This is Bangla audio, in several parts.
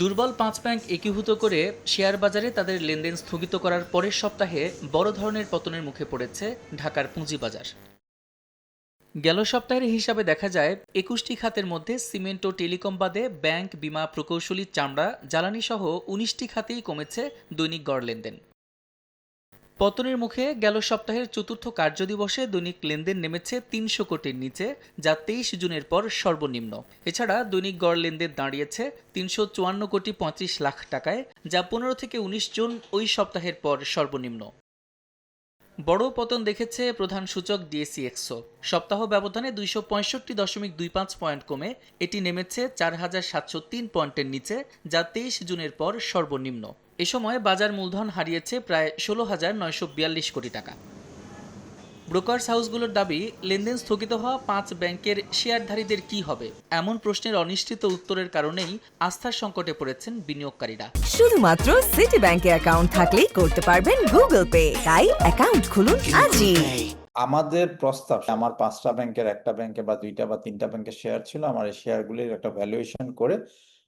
দুর্বল পাঁচ ব্যাংক একীভূত করে শেয়ার বাজারে তাদের লেনদেন স্থগিত করার পরের সপ্তাহে বড় ধরনের পতনের মুখে পড়েছে ঢাকার পুঁজিবাজার। গেল সপ্তাহের হিসাবে দেখা যায়, একুশটি খাতের মধ্যে সিমেন্ট ও টেলিকম বাদে ব্যাংক, বিমা প্রকৌশলী, চামড়া জ্বালানি সহ উনিশটি খাতেই কমেছে দৈনিক গড় লেনদেন। পতনের মুখে গেল সপ্তাহের চতুর্থ কার্যদিবসে দৈনিক লেনদেন নেমেছে তিনশো কোটির নিচে, যা তেইশ জুনের পর সর্বনিম্ন। এছাড়া দৈনিক গড় লেনদেন দাঁড়িয়েছে তিনশো চুয়ান্ন কোটি পঁচিশ লাখ টাকায়, যা পনেরো থেকে উনিশ জুন ওই সপ্তাহের পর সর্বনিম্ন। বড় পতন দেখেছে প্রধান সূচক ডিএসি এক্সো সপ্তাহ ব্যবধানে দুইশো পঁয়ষট্টি দশমিক দুই পাঁচ পয়েন্ট কমে, এটি নেমেছে চার হাজার সাতশো তিন পয়েন্টের নিচে, যা তেইশ জুনের পর সর্বনিম্ন। এ সময় বাজার মূলধন হারিয়েছে প্রায় ষোলো হাজার নয়শো বিয়াল্লিশ কোটি টাকা। ব্রোকার্স হাউসগুলোর দাবি লেনদেন স্থগিত হওয়া পাঁচ ব্যাংকের শেয়ারধারীদের কি হবে এমন প্রশ্নের অনিশ্চিত উত্তরের কারণেই আস্থার সংকটে পড়েছেন বিনিয়োগকারীরা। শুধুমাত্র সিটি ব্যাংকে অ্যাকাউন্ট থাকলেই করতে পারবেন গুগল পে তাই অ্যাকাউন্ট খুলুন আজই। আমাদের প্রস্তাব আমার পাঁচটা ব্যাংকের একটা ব্যাংকে বা দুইটা বা তিনটা ব্যাংকের শেয়ার ছিল আমার এই শেয়ারগুলির একটা ভ্যালুয়েশন করে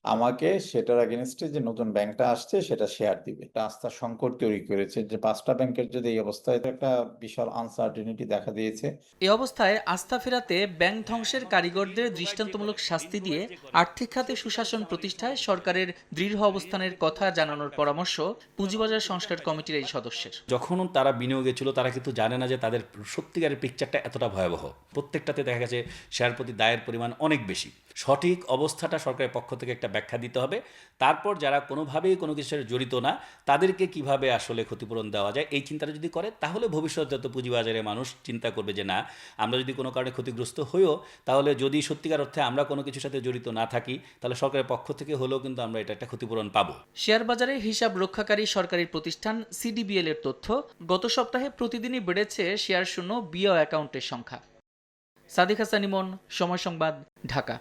আমাকে সেটার এগেনস্টে যে নতুন ব্যাংকটা আসছে সেটা শেয়ার দিবে। এটা আস্থার সংকট তৈরি করেছে যে পাঁচটা ব্যাংকের যদি এই অবস্থায় একটা বিশাল আনসার্টিনিটি দেখা দিয়েছে। এই অবস্থায় আস্থা ফেরাতে ব্যাংক ধ্বংসের কারিগরদের দৃষ্টান্তমূলক শাস্তি দিয়ে আর্থিক খাতে সুশাসন প্রতিষ্ঠায় সরকারের দৃঢ় অবস্থানের কথা জানানোর পরামর্শ পুঁজিবাজার সংস্কার কমিটির এই সদস্যের। যখন তারা বিনিয়োগে ছিল তারা কিন্তু জানে না যে তাদের সত্যিকারের পিকচারটা এতটা ভয়াবহ। প্রত্যেকটাতে দেখা গেছে শেয়ার প্রতি দায়ের পরিমাণ অনেক বেশি। সঠিক অবস্থাটা সরকারের পক্ষ থেকে একটা ব্যাখ্যা দিতে হবে। তারপর যারা কোনোভাবেই কোনো কিছুর জড়িত না, তাদেরকে কীভাবে আসলে ক্ষতিপূরণ দেওয়া যায়, এই চিন্তাটা যদি করে, তাহলে ভবিষ্যৎ যত পুঁজিবাজারে মানুষ চিন্তা করবে যে, না, আমরা যদি কোনো কারণে ক্ষতিগ্রস্ত হইও, তাহলে যদি সত্যিকার অর্থে আমরা কোনো কিছুর সাথে জড়িত না থাকি, তাহলে সরকারের পক্ষ থেকে হলেও কিন্তু আমরা এটা একটা ক্ষতিপূরণ পাবো। শেয়ার বাজারে হিসাব রক্ষাকারী সরকারি প্রতিষ্ঠান সিডিবিএল এর তথ্য, গত সপ্তাহে প্রতিদিনই বেড়েছে শেয়ার শূন্য বিও অ্যাকাউন্টের সংখ্যা। সাদিক হাসান ইমন, সময় সংবাদ, ঢাকা।